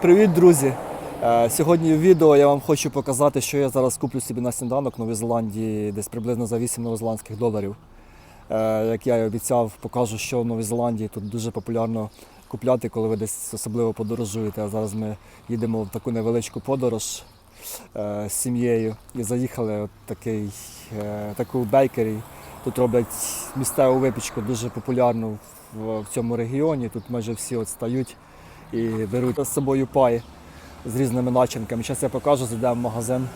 Привіт, друзі! Е, Сьогодні в відео я вам хочу показати, що я зараз куплю собі на сніданок в Новій Зеландії десь приблизно за 8 новозеландських доларів. Е, Як я і обіцяв, покажу, що в Новій Зеландії тут дуже популярно купляти, коли ви десь особливо подорожуєте. А зараз ми їдемо в таку невеличку подорож е, з сім'єю і заїхали от такий, таку бейкері. Тут роблять місцеву випічку дуже популярну в, в цьому регіоні. Тут майже всі от стають і беруть з собою пай з різними начинками. Зараз я покажу, зайдемо в магазин.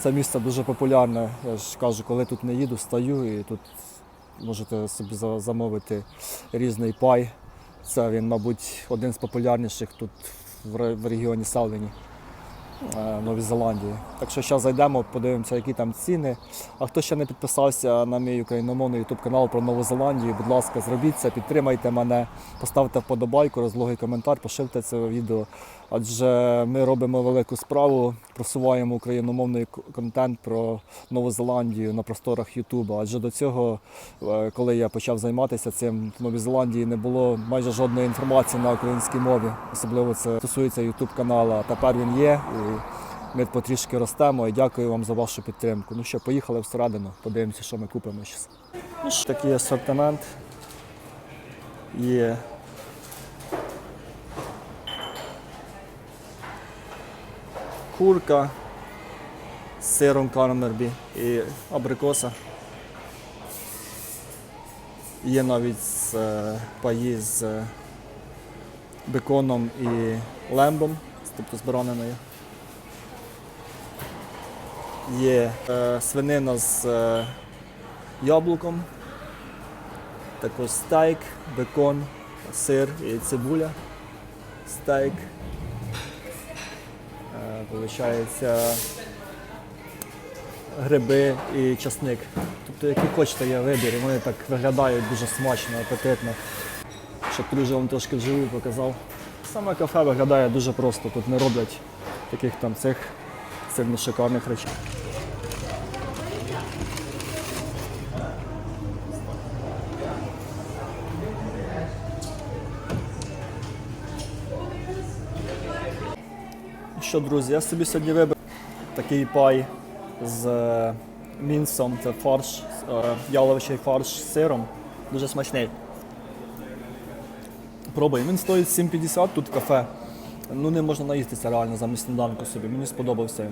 Це місце дуже популярне. Я ж кажу, коли тут не їду, стаю і тут можете собі замовити різний пай. Це він, мабуть, один з популярніших тут в регіоні Салвені. Е, Новій Зеландії. Так що зараз зайдемо, подивимося, які там ціни. А хто ще не підписався на мій україномовний YouTube канал про Нову Зеландію, будь ласка, зробіть це, підтримайте мене, поставте вподобайку, розлогий коментар, поширте це відео. Адже ми робимо велику справу, просуваємо україномовний контент про Нову Зеландію на просторах Ютуба. Адже до цього, е, коли я почав займатися цим в Новій Зеландії, не було майже жодної інформації на українській мові. Особливо це стосується Ютуб каналу. Тепер він є. І ми потрішки ростемо і дякую вам за вашу підтримку. Ну що, поїхали всередину, подивимося, що ми купимо зараз. Ну, такий асортимент. Є курка з сиром кармербі і абрикоса. Є навіть е, паї з е, беконом і лембом, тобто з бараниною. Є е, свинина з е, яблуком, також стейк, бекон, сир і цибуля. Стейк. Е, гриби і часник. Тобто, які хочете, є вибір. Вони так виглядають дуже смачно, апетитно. Щоб друже вам трошки вживу показав. Саме кафе виглядає дуже просто. Тут не роблять таких там цих сильно шикарних речей. Що, друзі, я собі сьогодні вибрав такий пай з е, мінсом, це фарш, е, яловичий фарш з сиром. Дуже смачний. Пробуй. Він стоїть 7,50 тут кафе. Ну не можна наїстися реально замість сніданку собі. Мені сподобався.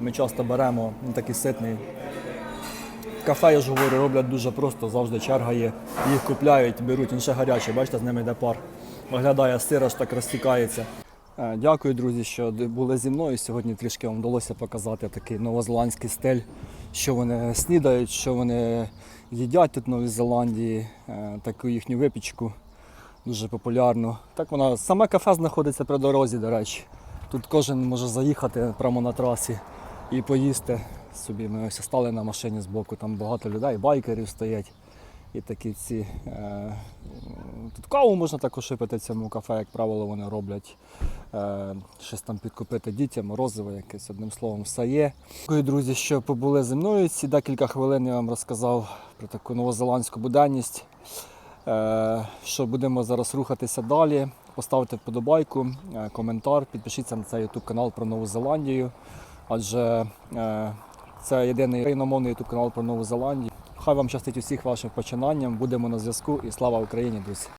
Ми часто беремо, він такий ситний. Кафе, я ж говорю, роблять дуже просто, завжди черга є. Їх купляють, беруть, він ще гарячий, бачите, з ними йде пар. Виглядає сир, аж так розтікається. Е, Дякую, друзі, що були зі мною. Сьогодні трішки вам вдалося показати такий новозеландський стиль, що вони снідають, що вони їдять тут в Новій Зеландії, е, таку їхню випічку дуже популярну. Так вона саме кафе знаходиться при дорозі, до речі. Тут кожен може заїхати прямо на трасі і поїсти собі. Ми ось стали на машині збоку, там багато людей, байкерів стоять. І такі ці. Е, тут каву можна також випити в цьому кафе, як правило, вони роблять. Е, щось там підкупити дітям, морозиво якесь, одним словом, все є. Дякую, друзі, що побули зі мною. Ці декілька хвилин я вам розказав про таку новозеландську буденність. Е, що будемо зараз рухатися далі. Поставте вподобайку, е, коментар, підпишіться на цей YouTube канал про Нову Зеландію. Адже е, це єдиний україномовний YouTube канал про Нову Зеландію. Хай вам щастить усіх вашим починанням. Будемо на зв'язку і слава Україні, друзі!